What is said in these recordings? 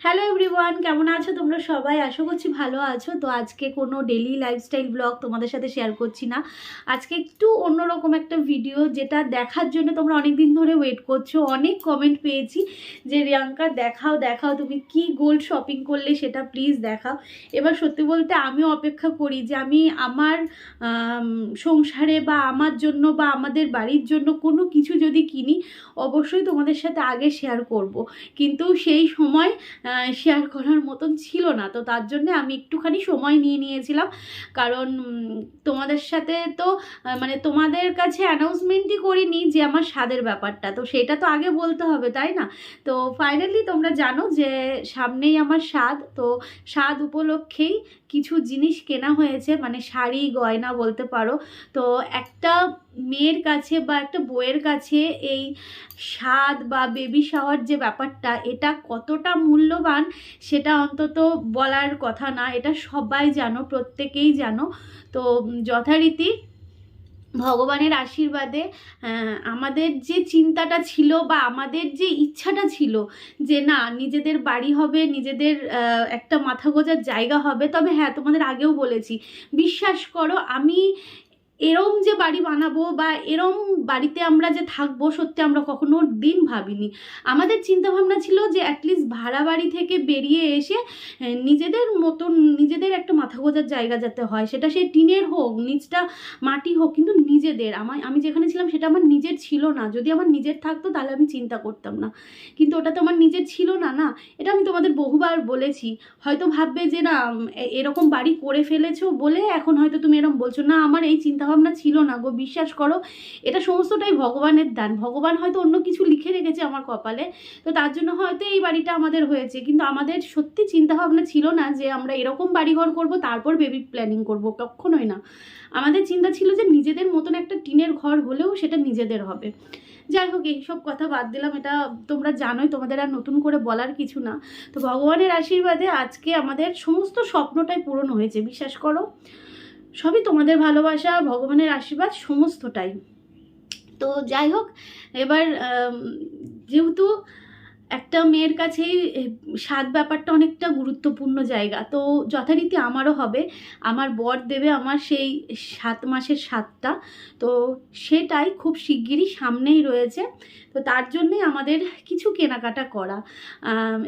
Hello everyone কেমন আছো তোমরা সবাই? আশা করছি ভালো আছো। তো আজকে কোনো ডেলি লাইফস্টাইল ব্লগ তোমাদের সাথে শেয়ার করছি না। আজকে একটু অন্যরকম একটা ভিডিও যেটা দেখার জন্য তোমরা অনেক দিন ধরে ওয়েট করছ। অনেক কমেন্ট পেয়েছি যে, রিয়াঙ্কা, দেখাও দেখাও, তুমি কি গোল্ড শপিং করলে সেটা প্লিজ দেখাও। এবার সত্যি বলতে আমিও অপেক্ষা করি যে, আমি আমার সংসারে বা আমার জন্য বা আমাদের বাড়ির জন্য কোনো কিছু যদি কিনি, অবশ্যই তোমাদের সাথে আগে শেয়ার করব। কিন্তু সেই সময় শেয়ার করার মতন ছিল না। তো তার জন্য আমি একটুখানি সময় নিয়ে নিয়েছিলাম। কারণ তোমাদের সাথে তো মানে তোমাদের কাছে অ্যানাউন্সমেন্টই করিনি যে আমার স্বাদের ব্যাপারটা। তো সেটা তো আগে বলতে হবে, তাই না? তো ফাইনালি তোমরা জানো যে সামনেই আমার স্বাদ। তো স্বাদ উপলক্ষেই কিছু জিনিস কেনা হয়েছে মানে শাড়ি, গয়না বলতে পারো। তো একটা মেয়ের কাছে বা একটা বইয়ের কাছে এই স্বাদ বা বেবি শাওয়ার যে ব্যাপারটা, এটা কতটা মূল্যবান সেটা অন্তত বলার কথা না। এটা সবাই জানো, প্রত্যেকেই জানো। তো যথারীতি ভগবানের আশীর্বাদে আমাদের যে চিন্তাটা ছিল বা আমাদের যে ইচ্ছাটা ছিল যে না, নিজেদের বাড়ি হবে, নিজেদের একটা মাথা গোজার জায়গা হবে, তবে হ্যাঁ তোমাদের আগেও বলেছি, বিশ্বাস করো, আমি এরম যে বাড়ি বানাবো বা এরম বাড়িতে আমরা যে থাকব, সত্যি আমরা কখনো দিন ভাবিনি। আমাদের চিন্তা ভাবনা ছিল যে অ্যাটলিস্ট ভাড়া বাড়ি থেকে বেরিয়ে এসে নিজেদের মতন, নিজেদের একটা মাথা গোজার জায়গা যাতে হয়, সেটা সে টিনের হোক, নিচটা মাটি হোক, কিন্তু নিজেদের। আমার, আমি যেখানে ছিলাম সেটা আমার নিজের ছিল না। যদি আমার নিজের থাকতো তাহলে আমি চিন্তা করতাম না। কিন্তু ওটা তো আমার নিজের ছিল না না? এটা আমি তোমাদের বহুবার বলেছি। হয়তো ভাববে যে না এরকম বাড়ি করে ফেলেছো বলে এখন হয়তো তুমি এরকম বলছো, না, আমার এই চিন্তাভাবনা ছিল না, গো বিশ্বাস করো, এটা সমস্তটাই ভগবানের দান। ভগবান হয়তো অন্য কিছু লিখে রেখেছে আমার কপালে, তো তার জন্য হয়তো এই বাড়িটা আমাদের হয়েছে। কিন্তু আমাদের সত্যি চিন্তাভাবনা ছিল না যে আমরা এরকম বাড়িঘর করব, তারপর বেবি প্ল্যানিং করব, কখনোই না। আমাদের চিন্তা ছিল যে নিজেদের মতন একটা টিনের ঘর হলেও সেটা নিজেদের হবে। যাই হোক, এইসব কথা বাদ দিলাম, এটা তোমরা জানোই, তোমাদের আর নতুন করে বলার কিছু না। তো ভগবানের আশীর্বাদে আজকে আমাদের সমস্ত স্বপ্নটাই পূরণ হয়েছে, বিশ্বাস করো। সবই তোমাদের ভালোবাসা, ভগবানের আশীর্বাদ, সমস্তটাই। তো যাই হোক, এবার যেহেতু একটা মেয়ের কাছেই স্বাদ ব্যাপারটা অনেকটা গুরুত্বপূর্ণ জায়গা, তো যথারীতি আমারও হবে। আমার বর দেবে আমার সেই সাত মাসের স্বাদটা তো সেটাই খুব শিগগিরই সামনেই রয়েছে। তো তার জন্যে আমাদের কিছু কেনাকাটা করা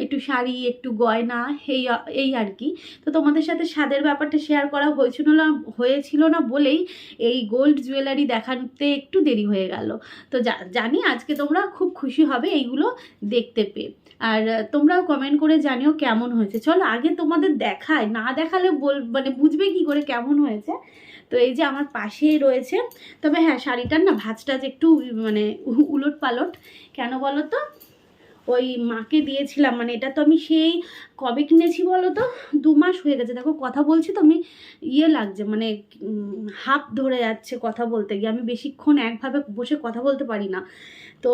একটু শাড়ি, একটু গয়না এই এই আর কি। তো তোমাদের সাথে স্বাদের ব্যাপারটা শেয়ার করা হয়েছিল না হয়েছিল না বলেই এই গোল্ড জুয়েলারি দেখাতে একটু দেরি হয়ে গেল। তো জানি আজকে তোমরা খুব খুশি হবে এইগুলো দেখতে পেয়ে। আর তোমরাও কমেন্ট করে জানিও কেমন হয়েছে। চলো আগে তোমাদের দেখায়, না দেখালে বল মানে বুঝবে কি করে কেমন হয়েছে। তো এই যে আমার পাশেই রয়েছে। তবে হ্যাঁ শাড়িটার না ভাজটা যে একটু মানে উলট পালট কেন বলো তো ওই মাকে দিয়েছিলাম মানে এটা তো আমি সেই কবে কিনেছি বলো তো? দু মাস হয়ে গেছে। দেখো, কথা বলছি তো, আমি ইয়ে লাগছে মানে হাঁপ ধরে যাচ্ছে কথা বলতে গিয়ে। আমি বেশিক্ষণ একভাবে বসে কথা বলতে পারি না। তো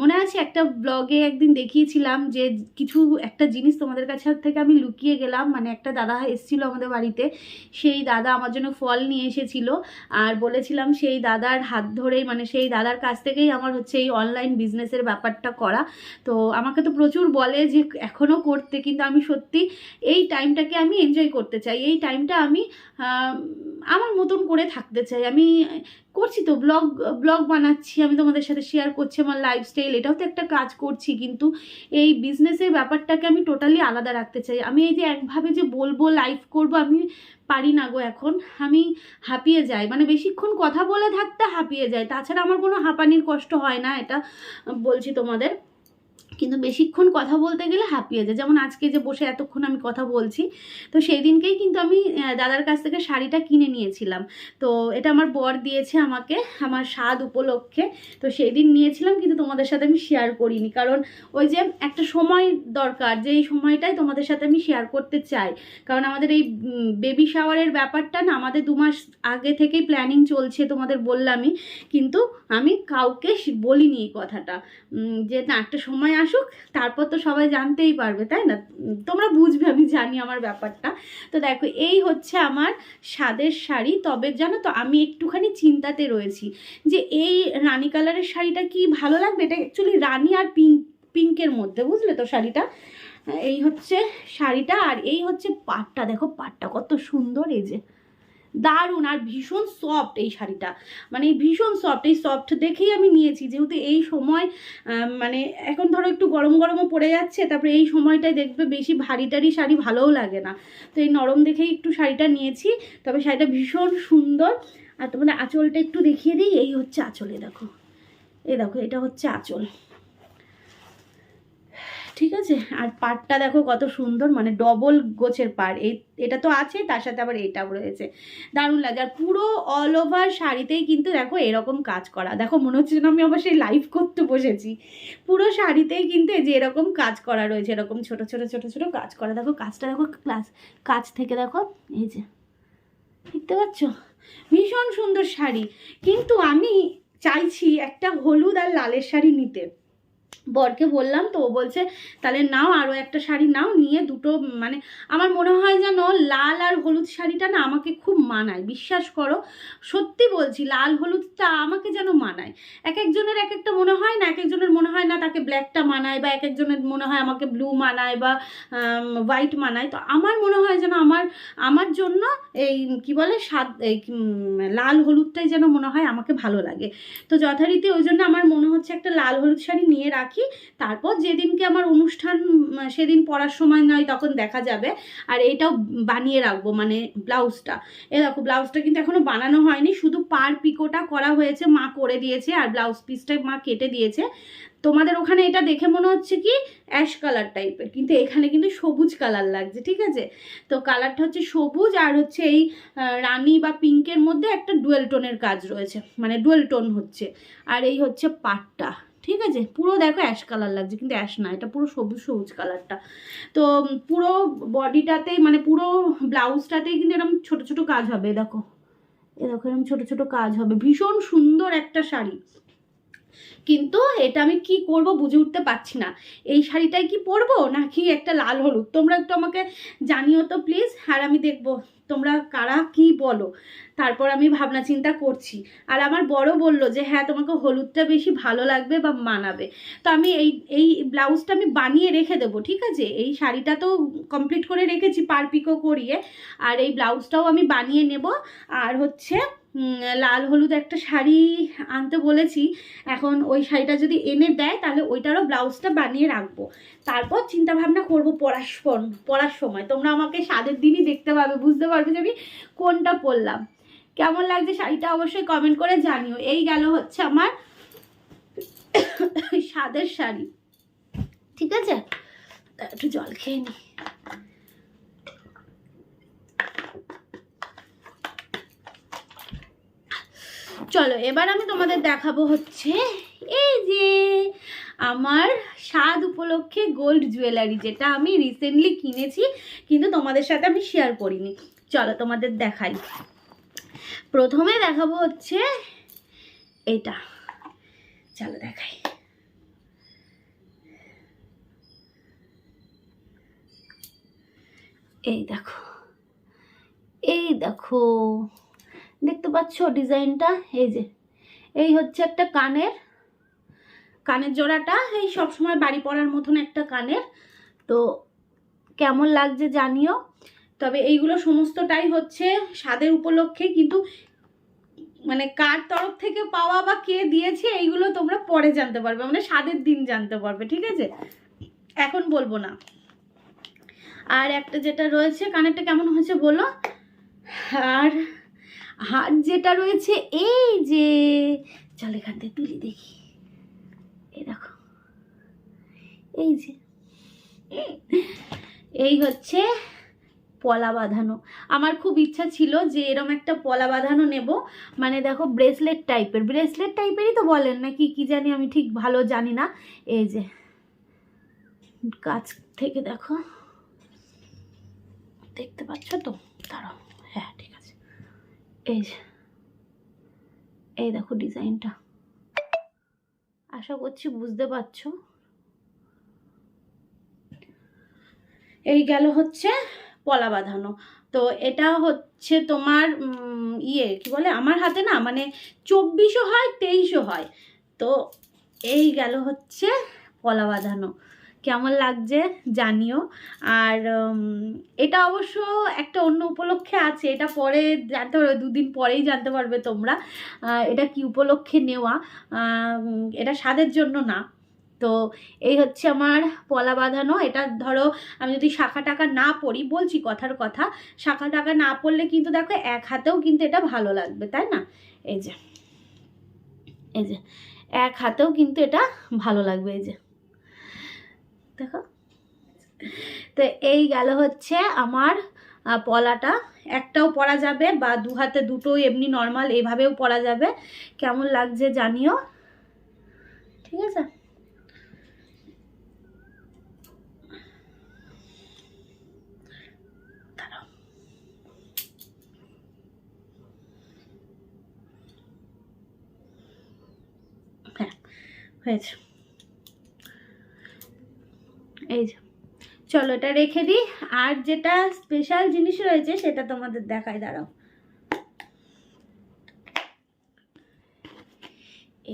মনে আছে একটা ব্লগে একদিন দেখিয়েছিলাম যে, কিছু একটা জিনিস তোমাদের কাছে থেকে আমি লুকিয়ে গেলাম। মানে একটা দাদা এসেছিল আমাদের বাড়িতে। সেই দাদা আমার জন্য ফল নিয়ে এসেছিল। আর বলেছিলাম সেই দাদার হাত ধরেই মানে সেই দাদার কাছ থেকেই আমার হচ্ছে এই অনলাইন বিজনেসের ব্যাপারটা করা। তো, আমাকে তো প্রচুর বলে যে এখনও করতে। কিন্তু আমি সত্যি এই টাইমটাকে আমি এনজয় করতে চাই। এই টাইমটা আমি আমার মতন করে থাকতে চাই। আমি করছি তো ব্লগ ব্লগ বানাচ্ছি, আমি তোমাদের সাথে শেয়ার করছি আমার লাইফস্টাইল এটাও তো একটা কাজ করছি, কিন্তু এই বিজনেসের ব্যাপারটাকে আমি টোটালি আলাদা রাখতে চাই। আমি এই যে একভাবে যে বলব লাইভ করব, আমি পারি না গো এখন। আমি হাঁপিয়ে যাই। মানে বেশিক্ষণ কথা বলে থাকতে হাঁপিয়ে যায় তাছাড়া আমার কোনো হাঁপানির কষ্ট হয় না, এটা বলছি তোমাদের। কিন্তু বেশিক্ষণ কথা বলতে গেলে হাঁপিয়ে যায়। যেমন আজকে যে বসে এতক্ষণ আমি কথা বলছি, তো সেই দিনকেই কিন্তু আমি দাদার কাছ থেকে শাড়িটা কিনে নিয়েছিলাম। তো এটা আমার বর দিয়েছে আমাকে, আমার স্বাদ উপলক্ষে। তো সেই দিন নিয়েছিলাম, কিন্তু তোমাদের সাথে আমি শেয়ার করিনি। কারণ ওই যে একটা সময় দরকার, যে এই সময়টাই তোমাদের সাথে আমি শেয়ার করতে চাই। কারণ আমাদের এই বেবি শাওয়ারের ব্যাপারটা না, আমাদের দু মাস আগে থেকেই প্ল্যানিং চলছে তোমাদের বললামই। কিন্তু আমি কাউকে বলিনি এই কথাটা। যে না, একটা সময় আসুক, তারপর তো সবাই জানতেই পারবে, তাই না? তোমরা বুঝবে, আমি জানি আমার ব্যাপারটা। তো দেখো, এই হচ্ছে আমার স্বাদের শাড়ি। তবে জানো তো, আমি একটুখানি চিন্তাতে রয়েছি যে এই রানী কালারের শাড়িটা কি ভালো লাগবে? এটা অ্যাকচুয়ালি রানী আর পিঙ্ক, পিঙ্কের মধ্যে, বুঝলে তো শাড়িটা? এই হচ্ছে শাড়িটা, আর এই হচ্ছে পাটটা। দেখো, পাটটা কত সুন্দর, এই যে। দারুণ আর ভীষণ সফট এই শাড়িটা। মানে ভীষণ সফট এই সফট দেখেই আমি নিয়েছি। যেহেতু এই সময় মানে এখন ধরো একটু গরম গরমও পড়ে যাচ্ছে, তারপরে এই সময়টায় দেখবে বেশি ভারী টারি শাড়ি ভালোও লাগে না। তো এই নরম দেখেই একটু শাড়িটা নিয়েছি, তবে শাড়িটা ভীষণ সুন্দর। আর তোমাদের আঁচলটা একটু দেখিয়ে দিই, এই হচ্ছে আঁচলে দেখো। এই দেখো, এটা হচ্ছে আঁচল। ঠিক আছে? আর পাড়টা দেখো কত সুন্দর মানে ডবল গোছের পাড়। এই, এটা তো আছে, তার সাথে আবার এটাও রয়েছে। দারুণ লাগে। আর পুরো অল ওভার শাড়িতেই কিন্তু দেখো এরকম কাজ করা। দেখো মনে হচ্ছে যেন আমি আবার সেই লাইভ করতে বসেছি। পুরো শাড়িতেই কিন্তু এই যে এরকম কাজ করা রয়েছে, এরকম ছোট ছোট ছোট ছোট কাজ করা। দেখো কাজটা দেখো ক্লাস কাজ থেকে দেখো, এই যে, দেখতে পাচ্ছ? ভীষণ সুন্দর শাড়ি। কিন্তু আমি চাইছি একটা হলুদ আর লালের শাড়ি নিতে। বরকে বললাম, তো ও বলছে, তাহলে নাও আরও একটা শাড়ি নাও, নিয়ে দুটো মানে আমার মনে হয় যেন লাল আর হলুদ শাড়িটা না আমাকে খুব মানায়, বিশ্বাস করো। সত্যি বলছি, লাল হলুদটা আমাকে যেন মানায়। এক একজনের এক একটা মনে হয় না, এক একজনের মনে হয় না তাকে ব্ল্যাকটা মানায় বা এক একজনের মনে হয় আমাকে ব্লু মানায় বা হোয়াইট মানায়। তো আমার মনে হয় যেন আমার আমার জন্য এই, কি বলে, সাদ, এই লাল হলুদটাই যেন মনে হয় আমাকে ভালো লাগে। তো যথারীতি ওই জন্য আমার মনে হচ্ছে একটা লাল হলুদ শাড়ি নিয়ে রাখি। তারপর যেদিনকে আমার অনুষ্ঠান সেদিন পরার সময় নয় তখন দেখা যাবে। আর এটাও বানিয়ে রাখব মানে ব্লাউজটা। এ দেখো, ব্লাউজটা কিন্তু এখনও বানানো হয়নি, শুধু পার পিকোটা করা হয়েছে, মা করে দিয়েছে, আর ব্লাউজ পিসটা মা কেটে দিয়েছে। তোমাদের ওখানে এটা দেখে মনে হচ্ছে কি, অ্যাশ কালার টাইপের, কিন্তু এখানে কিন্তু সবুজ কালার লাগছে, ঠিক আছে? তো কালারটা হচ্ছে সবুজ, আর হচ্ছে এই রানী বা পিঙ্কের মধ্যে একটা ডুয়েল টোনের কাজ রয়েছে মানে ডুয়েল টোন হচ্ছে। আর এই হচ্ছে পাটটা। ঠিক আছে? পুরো দেখো অ্যাশ কালার লাগছে, কিন্তু অ্যাশ না, এটা পুরো সবুজ সবুজ কালারটা তো পুরো বডিটাতেই মানে পুরো ব্লাউজটাতেই কিন্তু এরকম ছোট ছোট কাজ হবে, দেখো। এরকম এরকম ছোট ছোট কাজ হবে। ভীষণ সুন্দর একটা শাড়ি। কিন্তু এটা আমি কি করব বুঝে উঠতে পারছি না। এই শাড়িটাই কি পরবো নাকি একটা লাল হলুদ? তোমরা একটু আমাকে জানিও তো প্লিজ আর আমি দেখব তোমরা কারা কি বলো। তারপর আমি ভাবনা চিন্তা করছি। আর আমার বড় বলল যে হ্যাঁ তোমাকে হলুদটা বেশি ভালো লাগবে বা মানাবে। তো আমি এই এই ব্লাউজটা আমি বানিয়ে রেখে দেবো, ঠিক আছে? এই শাড়িটা তো কমপ্লিট করে রেখেছি পার পিকো করিয়ে। আর এই ব্লাউজটাও আমি বানিয়ে নেব। আর হচ্ছে লাল হলুদ একটা শাড়ি আনতে বলেছি। এখন ওই শাড়িটা যদি এনে দেয়, তাহলে ওইটারও ব্লাউজটা বানিয়ে রাখব। তারপর চিন্তা ভাবনা করব সম- পড়ার সময়। তোমরা আমাকে স্বাদের দিনই দেখতে পাবে, বুঝতে পারবে যে আমি কোনটা পরলাম কেমন লাগছে শাড়িটা অবশ্যই কমেন্ট করে জানিও। এই গেল হচ্ছে আমার স্বাদের শাড়ি। ঠিক আছে? একটু জল খেয়ে নি। চলো, এবার আমি তোমাদের দেখাবো হচ্ছে এই যে আমার স্বাদ উপলক্ষে গোল্ড জুয়েলারি যেটা আমি রিসেন্টলি কিনেছি, কিন্তু তোমাদের সাথে আমি শেয়ার করিনি। চলো, তোমাদের দেখাই। প্রথমে দেখাবো হচ্ছে এটা। চলো, দেখাই। এই দেখো এই দেখো। দেখতে পাচ্ছ ডিজাইনটা? এই যে। এই হচ্ছে একটা কানের কানের জোড়াটা। এই সব সময় বাড়ি পড়ার মতন একটা কানের। তো কেমন লাগছে জানিও। তবে এইগুলো সমস্তটাই হচ্ছে স্বাদের উপলক্ষে, কিন্তু মানে কার তরফ থেকে পাওয়া বা কে দিয়েছে, এইগুলো তোমরা পরে জানতে পারবে। মানে স্বাদের দিন জানতে পারবে, ঠিক আছে? এখন বলব না। আর একটা যেটা রয়েছে, কানেরটা কেমন হয়েছে বলো? আর হার যেটা রয়েছে, এই যে। চল এখান থেকে তুলি দেখি। এই দেখো। এই যে। এই হচ্ছে পলা বাঁধানো। আমার খুব ইচ্ছা ছিল যে এরম একটা পলা বাঁধানো নেব। মানে দেখো, ব্রেসলেট টাইপের। ব্রেসলেট টাইপেরই তো বলেন না কি কি জানি আমি ঠিক ভালো জানি না। এই যে। কাছ থেকে দেখো। দেখতে পাচ্ছ তো? দাঁড়াও। হ্যাঁ ঠিক এই এই দেখো ডিজাইনটা। আশা করছি বুঝতে পারছ। এই গেল হচ্ছে পলা বাঁধানো। তো এটা হচ্ছে তোমার ইয়ে কি বলে? আমার হাতে না মানে চব্বিশও হয়, তেইশও হয়। তো এই গেল হচ্ছে পলা বাঁধানো। কেমন লাগছে জানিও। আর এটা অবশ্য একটা অন্য উপলক্ষে আছে, এটা পরে জানতে পারবে, দুদিন পরেই জানতে পারবে তোমরা। এটা কি উপলক্ষে নেওয়া? এটা স্বাদের জন্য না। তো এই হচ্ছে আমার পলা বাঁধানো। এটা ধরো, আমি যদি শাখা টাকা না পড়ি, বলছি কথার কথা, শাখা টাকা না পড়লে কিন্তু দেখো, এক হাতেও কিন্তু এটা ভালো লাগবে, তাই না? এই যে এই যে, এক হাতেও কিন্তু এটা ভালো লাগবে, এই যে। দেখো। তো এই গেল হচ্ছে আমার পলাটা। একটাও পরা যাবে বা দু হাতে দুটো এমনি নর্মাল এইভাবেও পরা যাবে। কেমন লাগছে জানিও। ঠিক আছে? হ্যাঁ হয়েছে এই যে চলো, এটা রেখে দিই। আর যেটা স্পেশাল জিনিস রয়েছে, সেটা তোমাদের দেখাই, দাঁড়াও।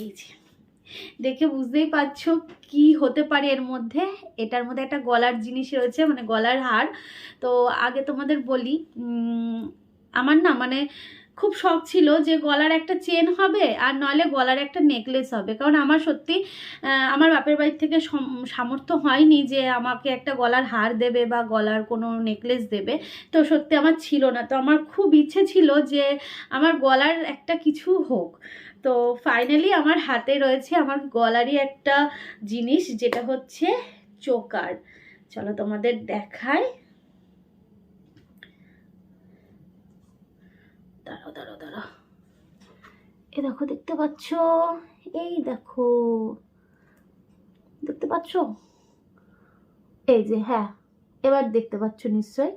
এই যে, দেখে বুঝতেই পারছ কি হতে পারে এর মধ্যে। এটার মধ্যে একটা গলার জিনিস রয়েছে মানে গলার হার। তো আগে তোমাদের বলি আমার না মানে খুব শখ ছিল যে গলার একটা চেন হবে আর নইলে গলার একটা নেকলেস হবে। কারণ আমার সত্যি আমার বাপের বাড়ির থেকে সম- সামর্থ্য হয়নি যে আমাকে একটা গলার হার দেবে বা গলার কোনো নেকলেস দেবে। তো সত্যি আমার ছিল না। তো আমার খুব ইচ্ছে ছিল যে আমার গলার একটা কিছু হোক। তো ফাইনালি আমার হাতে রয়েছে আমার গলারই একটা জিনিস যেটা হচ্ছে চোকার। চলো তোমাদের দেখাই। দাঁড়াও দাঁড়াও দাঁড়াও। এ দেখো, দেখতে পাচ্ছ? এই দেখো। দেখতে পাচ্ছ? এই যে হ্যাঁ এবার দেখতে পাচ্ছ নিশ্চয়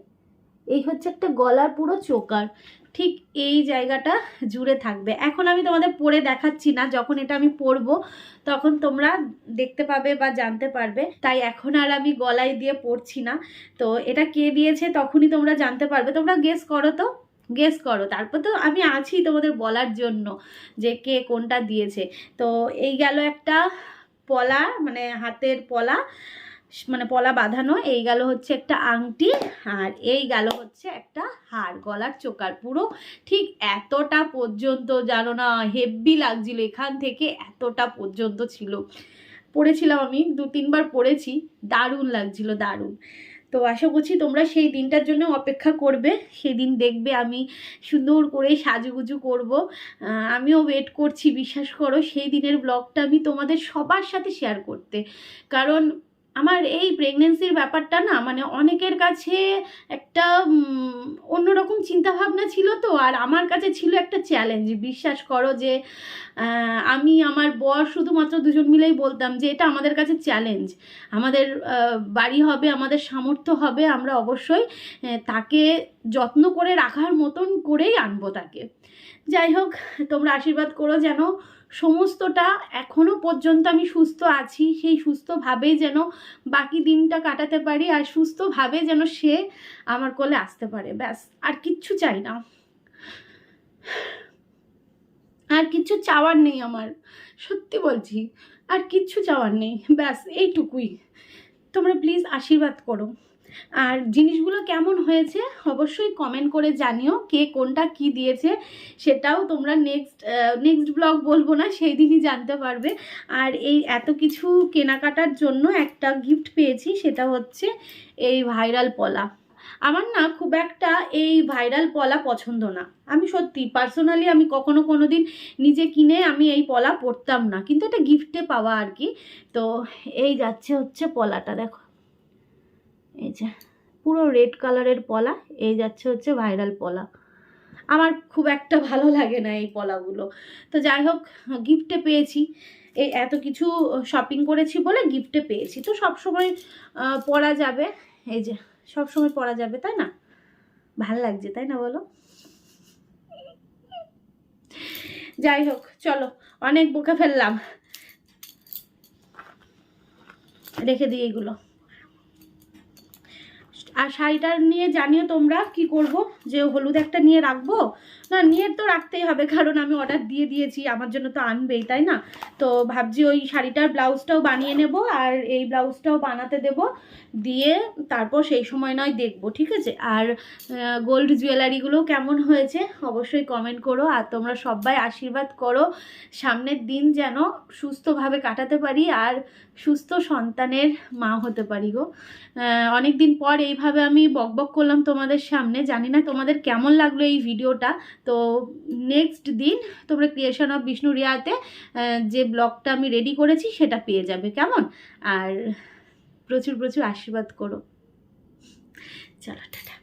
এই হচ্ছে একটা গলার পুরো চোকার। ঠিক এই জায়গাটা জুড়ে থাকবে। এখন আমি তোমাদের পরে দেখাচ্ছি না, যখন এটা আমি পরবো তখন তোমরা দেখতে পাবে বা জানতে পারবে। তাই এখন আর আমি গলায় দিয়ে পড়ছি না। তো এটা কে দিয়েছে তখনই তোমরা জানতে পারবে। তোমরা গেস করো তো। গেস করো। তারপর তো আমি আছি তোমাদের বলার জন্য যে কে কোনটা দিয়েছে। তো এই গেল একটা পলা মানে হাতের পলা মানে পলা বাঁধানো। এই গেল হচ্ছে একটা আংটি আর এই গেল হচ্ছে একটা হার, গলার চোকার। পুরো ঠিক এতটা পর্যন্ত, জানো না হেভি লাগছিল এখান থেকে, এতটা পর্যন্ত ছিল। পড়েছিলাম আমি দু তিনবার পড়েছি, দারুণ লাগছিল, দারুণ। তো আশা করছি তোমরা সেই দিনটার জন্য অপেক্ষা করবে। সেদিন দেখবে আমি সুন্দর করে সাজুগুজু করব। আমিও ওয়েট করছি, বিশ্বাস করো, সেই দিনের ব্লগটা আমি তোমাদের সবার সাথে শেয়ার করতে। কারণ আমার এই প্রেগনেন্সির ব্যাপারটা না মানে অনেকের কাছে একটা অন্যরকম চিন্তাভাবনা ছিল তো, আর আমার কাছে ছিল একটা চ্যালেঞ্জ বিশ্বাস করো যে আমি আমার বর শুধুমাত্র দুজন মিলেই বলতাম যে, এটা আমাদের কাছে চ্যালেঞ্জ আমাদের বাড়ি হবে, আমাদের সামর্থ্য হবে, আমরা অবশ্যই তাকে যত্ন করে রাখার মতন করেই আনব তাকে। যাই হোক, তোমরা আশীর্বাদ করো যেন সমস্তটা এখনও পর্যন্ত আমি সুস্থ আছি। সেই সুস্থভাবেই যেন বাকি দিনটা কাটাতে পারি আর সুস্থভাবে যেন সে আমার কোলে আসতে পারে, ব্যাস। আর কিচ্ছু চাই না। আর কিচ্ছু চাওয়ার নেই আমার, সত্যি বলছি। আর কিচ্ছু চাওয়ার নেই, ব্যাস, এইটুকুই। তোমরা প্লিজ আশীর্বাদ করো। আর জিনিসগুলো কেমন হয়েছে অবশ্যই কমেন্ট করে জানিও কে কোনটা কি দিয়েছে, সেটাও তোমরা নেক্সট নেক্সট ব্লগ বলব না, সেই দিনই জানতে পারবে। আর এই এত কিছু কেনাকাটার জন্য একটা গিফট পেয়েছি, সেটা হচ্ছে এই ভাইরাল পলা। আমার না খুব একটা এই ভাইরাল পলা পছন্দ না। আমি সত্যি পার্সোনালি আমি কখনো কোনো দিন নিজে কিনে আমি এই পলা পরতাম না। কিন্তু এটা গিফটে পাওয়া আর কি। তো এই যাচ্ছে হচ্ছে পলাটা, দেখো। এই যে, পুরো রেড কালারের পলা, এই যাচ্ছে হচ্ছে ভাইরাল পলা। আমার খুব একটা ভালো লাগে না এই পলাগুলো। তো যাই হোক গিফটে পেয়েছি। এই এত কিছু শপিং করেছি বলে গিফটে পেয়েছি। তো সব সময় পরা যাবে। এই যে সব সময় পরা যাবে, তাই না? ভালো লাগছে, তাই না বলো? যাই হোক, চলো, অনেক বকে ফেললাম। রেখে দিই এগুলো। আর শাড়িটা নিয়ে জানিও তোমরা কি করব? যে হলুদ একটা নিয়ে রাখব? না, নিয়ে তো রাখতেই হবে, কারণ আমি অর্ডার দিয়ে দিয়েছি, আমার জন্য তো আনবেই, তাই না? তো ভাবছি ওই শাড়িটার ব্লাউজটাও বানিয়ে নেব আর এই ব্লাউজটাও বানাতে দেব। দিয়ে তারপর সেই সময় নয় দেখব, ঠিক আছে? আর গোল্ড জুয়েলারিগুলো কেমন হয়েছে অবশ্যই কমেন্ট করো। আর তোমরা সবাই আশীর্বাদ করো, সামনের দিন যেন সুস্থভাবে কাটাতে পারি আর সুস্থ সন্তানের মা হতে পারি গো। অনেক দিন পর এইভাবে আমি বকবক করলাম তোমাদের সামনে, জানি না তোমাদের কেমন লাগল এই ভিডিওটা। তো নেক্সট দিন তোমরা ক্রিয়েশন অফ বিষ্ণু রিয়াতে যে ব্লগটা আমি রেডি করেছি, সেটা পেয়ে যাবে, কেমন? আর প্রচুর প্রচুর আশীর্বাদ করো। চলো, টাটা।